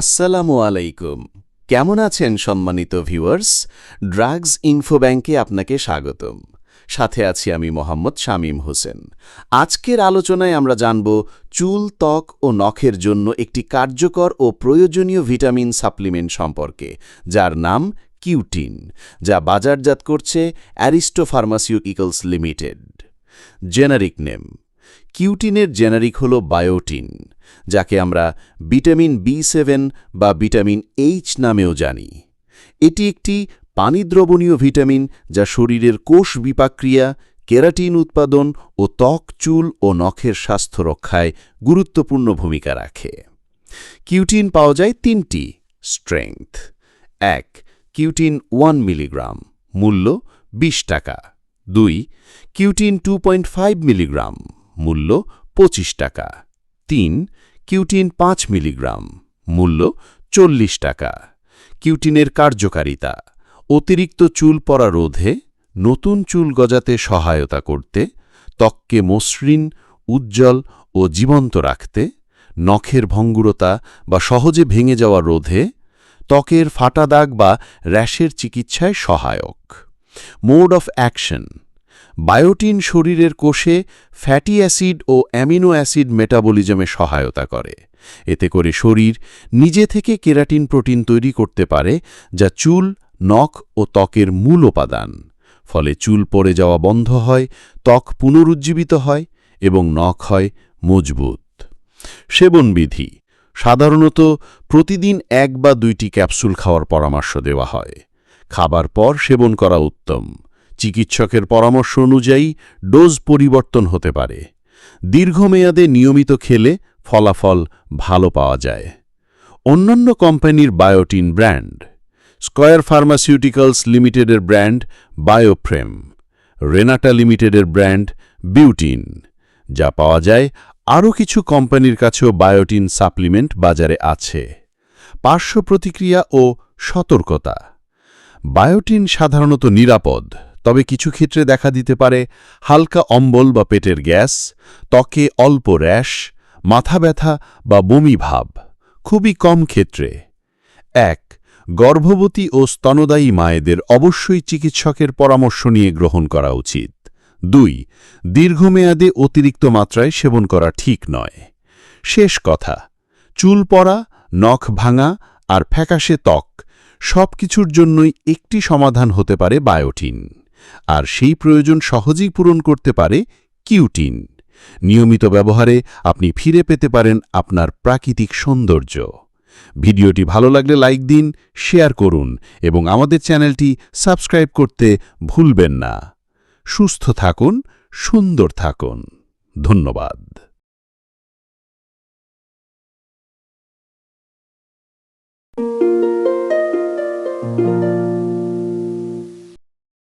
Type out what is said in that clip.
আসসালামু আলাইকুম। কেমন আছেন সম্মানিত ভিউয়ার্স? ড্রাগস ইনফো ব্যাংকে আপনাকে স্বাগতম। সাথে আছি আমি মোহাম্মদ শামীম হোসেন। আজকের আলোচনায় আমরা জানব চুল, ত্বক ও নখের জন্য একটি কার্যকর ও প্রয়োজনীয় ভিটামিন সাপ্লিমেন্ট সম্পর্কে, যার নাম কিউটিন, যা বাজারজাত করছে Aristo pharmaceuticals limited. Generic name কিউটিনের generic হল বায়োটিন, যাকে আমরা ভিটামিন বি সেভেন বা ভিটামিন এইচ নামেও জানি। এটি একটি পানিদ্রবণীয় ভিটামিন যা শরীরের কোষ বিপাক্রিয়া, কেরাটিন উৎপাদন ও ত্বক, চুল ও নখের স্বাস্থ্য রক্ষায় গুরুত্বপূর্ণ ভূমিকা রাখে। কিউটিন পাওয়া যায় তিনটি, স্ট্রেংথ। এক, কিউটিন ওয়ান মিলিগ্রাম, মূল্য বিশ টাকা। দুই, কিউটিন টু মিলিগ্রাম। মূল্য পঁচিশ টাকা। তিন, কিউটিন পাঁচ মিলিগ্রাম, মূল্য চল্লিশ টাকা। কিউটিনের কার্যকারিতা, অতিরিক্ত চুল পড়া রোধে নতুন চুল গজাতে সহায়তা করতে, ত্বককে মসৃণ, উজ্জ্বল ও জীবন্ত রাখতে, নখের ভঙ্গুরতা বা সহজে ভেঙে যাওয়া রোধে, ত্বকের ফাটা দাগ বা র্যাশের চিকিৎসায় সহায়ক। মোড অফ অ্যাকশন বায়োটিন শরীরের কোষে ফ্যাটি অ্যাসিড ও অ্যামিনো অ্যাসিড মেটাবলিজমে সহায়তা করে। এতে করে শরীর নিজে থেকে কেরাটিন প্রোটিন তৈরি করতে পারে, যা চুল, নখ ও ত্বকের মূল উপাদান। ফলে চুল পড়ে যাওয়া বন্ধ হয়, ত্বক পুনরুজ্জীবিত হয় এবং নখ হয় মজবুত। সেবনবিধি। সাধারণত প্রতিদিন এক বা দুইটি ক্যাপসুল খাওয়ার পরামর্শ দেওয়া হয়। খাবার পর সেবন করা উত্তম। চিকিৎসকের পরামর্শ অনুযায়ী ডোজ পরিবর্তন হতে পারে। দীর্ঘমেয়াদে নিয়মিত খেলে ফলাফল ভালো পাওয়া যায়। অন্যান্য কোম্পানির বায়োটিন ব্র্যান্ড, স্কয়ার ফার্মাসিউটিক্যালস লিমিটেডের ব্র্যান্ড বায়োফ্রেম, রেনাটা লিমিটেডের ব্র্যান্ড বিউটিন, যা পাওয়া যায় আরও কিছু কোম্পানির কাছেও বায়োটিন সাপ্লিমেন্ট বাজারে আছে। পার্শ্ব প্রতিক্রিয়া ও সতর্কতা। বায়োটিন সাধারণত নিরাপদ। তবে কিছু ক্ষেত্রে দেখা দিতে পারে হালকা অম্বল বা পেটের গ্যাস, ত্বকে অল্প র্যাশ, মাথা ব্যথা বা বমি ভাব। খুবই কম ক্ষেত্রে। এক, গর্ভবতী ও স্তনদায়ী মায়েদের অবশ্যই চিকিৎসকের পরামর্শ নিয়ে গ্রহণ করা উচিত। দুই, দীর্ঘমেয়াদে অতিরিক্ত মাত্রায় সেবন করা ঠিক নয়। শেষ কথা, চুল পড়া, নখ ভাঙা আর ফ্যাকাশে ত্বক সব কিছুর জন্যই একটি সমাধান হতে পারে বায়োটিন। আর সেই প্রয়োজন সহজেই পূরণ করতে পারে কিউটিন। নিয়মিত ব্যবহারে আপনি ফিরে পেতে পারেন আপনার প্রাকৃতিক সৌন্দর্য। ভিডিওটি ভালো লাগলে লাইক দিন, শেয়ার করুন এবং আমাদের চ্যানেলটি সাবস্ক্রাইব করতে ভুলবেন না। সুস্থ থাকুন, সুন্দর থাকুন। ধন্যবাদ।